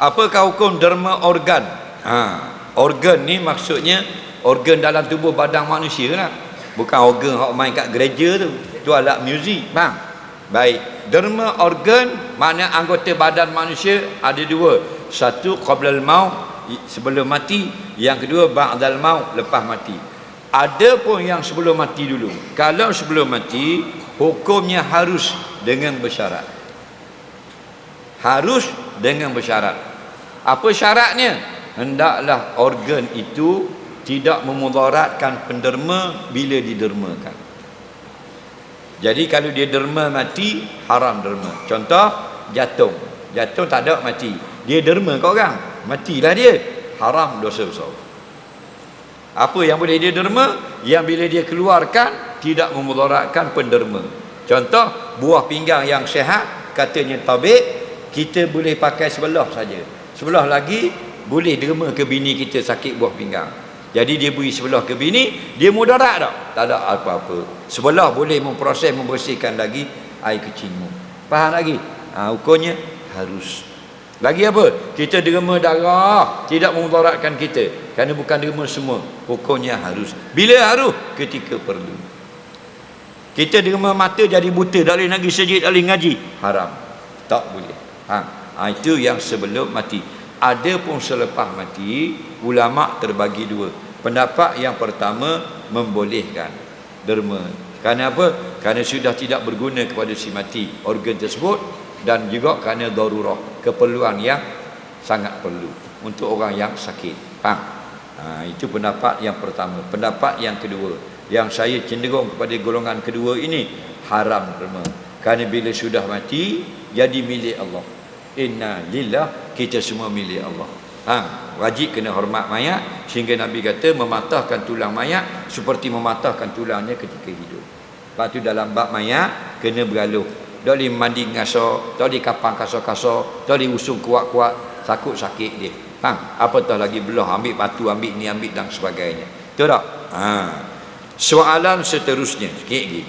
Apakah hukum derma organ? Ha, organ ni maksudnya organ dalam tubuh badan manusia lah. Bukan organ hok main kat gereja tu. Tu alat muzik, faham? Baik. Derma organ makna anggota badan manusia ada dua. Satu qablal maut sebelum mati, yang kedua ba'dal maut lepas mati. Ada pun yang sebelum mati dulu. Kalau sebelum mati, hukumnya harus dengan bersyarat. Harus dengan bersyarat. Apa syaratnya? Hendaklah organ itu tidak memudaratkan penderma bila didermakan. Jadi kalau dia derma mati, haram derma. Contoh, jantung. Jantung tak ada mati. Dia derma kat orang. Matilah dia. Haram dosa besar. Apa yang boleh dia derma? Yang bila dia keluarkan, tidak memudaratkan penderma. Contoh, buah pinggang yang sehat, katanya tabik, kita boleh pakai sebelah saja. Sebelah lagi, boleh derma ke bini kita sakit buah pinggang. Jadi dia beri sebelah ke bini, dia mudarat tak? Tak ada apa-apa. Sebelah boleh memproses, membersihkan lagi air kecilmu. Faham lagi? Ha, hukumnya harus. Lagi apa? Kita derma darah, tidak memudaratkan kita. Kerana bukan derma semua. Hukumnya harus. Bila harus? Ketika perlu. Kita derma mata jadi buta, tak boleh lagi sejid, tak boleh ngaji. Haram. Tak boleh. Ha. Ha itu yang sebelum mati. Ada pun selepas mati, ulama terbagi dua. Pendapat yang pertama membolehkan derma. Kerana apa? Kerana sudah tidak berguna kepada si mati organ tersebut dan juga kerana darurah, keperluan yang sangat perlu untuk orang yang sakit. Faham? Ha, itu pendapat yang pertama. Pendapat yang kedua, yang saya cenderung kepada golongan kedua ini haram derma. Kerana bila sudah mati jadi milik Allah inna lillah kita semua milik Allah ha? wajib kena hormat mayat sehingga Nabi kata mematahkan tulang mayat seperti mematahkan tulangnya ketika hidup lepas tu dalam bab mayat kena bergaluh tak boleh mandi ngasok tak boleh kapang kasar-kasar tak boleh usung kuat-kuat takut sakit dia ha? apatah lagi belah ambil batu ambil ni ambil dan sebagainya betul tak? Ha. soalan seterusnya sikit lagi